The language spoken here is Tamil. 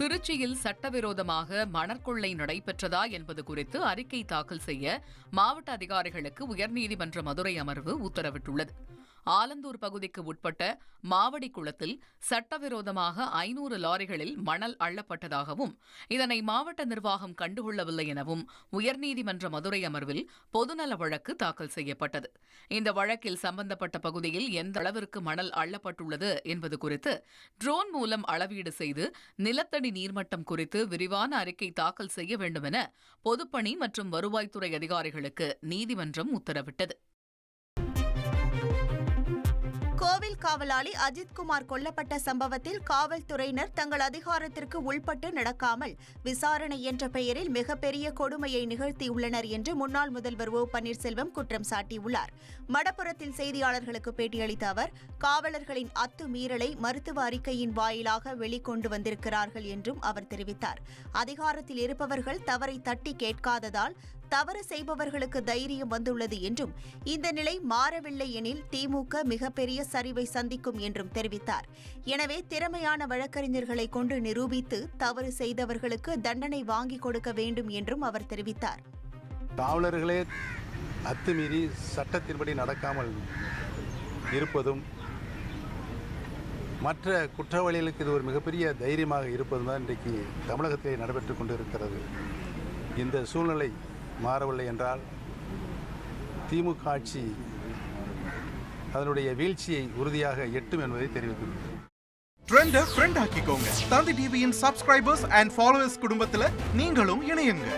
திருச்சியில் சட்டவிரோதமாக மணற்கொள்ளை நடைபெற்றதா என்பது குறித்து அறிக்கை தாக்கல் செய்ய மாவட்ட அதிகாரிகளுக்கு உயர்நீதிமன்ற மதுரை அமர்வு உத்தரவிட்டுள்ளது. ஆலந்தூர் பகுதிக்கு உட்பட்ட மாவடி குளத்தில் சட்டவிரோதமாக ஐநூறு லாரிகளில் மணல் அள்ளப்பட்டதாகவும் இதனை மாவட்ட நிர்வாகம் கண்டுகொள்ளவில்லை எனவும் உயர்நீதிமன்ற மதுரை அமர்வில் பொதுநல வழக்கு தாக்கல் செய்யப்பட்டது. இந்த வழக்கில் சம்பந்தப்பட்ட பகுதியில் எந்த அளவிற்கு மணல் அள்ளப்பட்டுள்ளது என்பது குறித்து ட்ரோன் மூலம் அளவீடு செய்து நிலத்தடி நீர்மட்டம் குறித்து விரிவான அறிக்கை தாக்கல் செய்ய வேண்டும் என பொதுப்பணி மற்றும் வருவாய்த்துறை அதிகாரிகளுக்கு நீதிமன்றம் உத்தரவிட்டது. காவலாளி அஜித்குமார் கொல்லப்பட்ட சம்பவத்தில் காவல்துறையினர் தங்கள் அதிகாரத்திற்கு உள்பட்டு நடக்காமல் விசாரணை என்ற பெயரில் மிகப்பெரிய கொடுமையை நிகழ்த்தியுள்ளனர் என்று முன்னாள் முதல்வர் ஓ பன்னீர்செல்வம் குற்றம் சாட்டியுள்ளார். மடப்புறத்தில் செய்தியாளர்களுக்கு பேட்டியளித்த அவர் காவலர்களின் அத்துமீறலை மருத்துவ அறிக்கையின் வாயிலாக வெளிக்கொண்டு வந்திருக்கிறார்கள் என்றும் அவர் தெரிவித்தார். அதிகாரத்தில் இருப்பவர்கள் தவறை தட்டி கேட்காததால் தவறு செய்பவர்களுக்கு தைரியம் வந்துள்ளது என்றும் இந்த நிலை மாறவில்லை எனில் திமுக மிகப்பெரிய சரிவை சந்திக்கும் என்றும் தெரிவித்தார். எனவே திறமையான வழக்கறிஞர்களை கொண்டு நிரூபித்து தவறு செய்தவர்களுக்கு தண்டனை வாங்கிக் கொடுக்க வேண்டும் என்றும் அவர் தெரிவித்தார். காவலர்களே அத்துமீறி சட்டத்தின்படி நடக்காமல் இருப்பதும் மற்ற குற்றவாளிகளுக்கு இது ஒரு மிகப்பெரிய தைரியமாக இருப்பதுதான் இன்றைக்கு தமிழகத்திலே நடைபெற்று கொண்டு இருக்கிறது இந்த சூழ்நிலை மாறவில்லை என்றால் திமுக ஆட்சி அதனுடைய வீழ்ச்சியை உறுதியாக எட்டும் என்பதை தெரிவித்துள்ளது ட்ரெண்டை ஃப்ரெண்ட் ஆக்கிக்கோங்க. தந்தி டிவியின் சப்ஸ்கிரைபர்ஸ் அண்ட் ஃபாலோவர்ஸ் குடும்பத்தில் நீங்களும் இணையுங்க.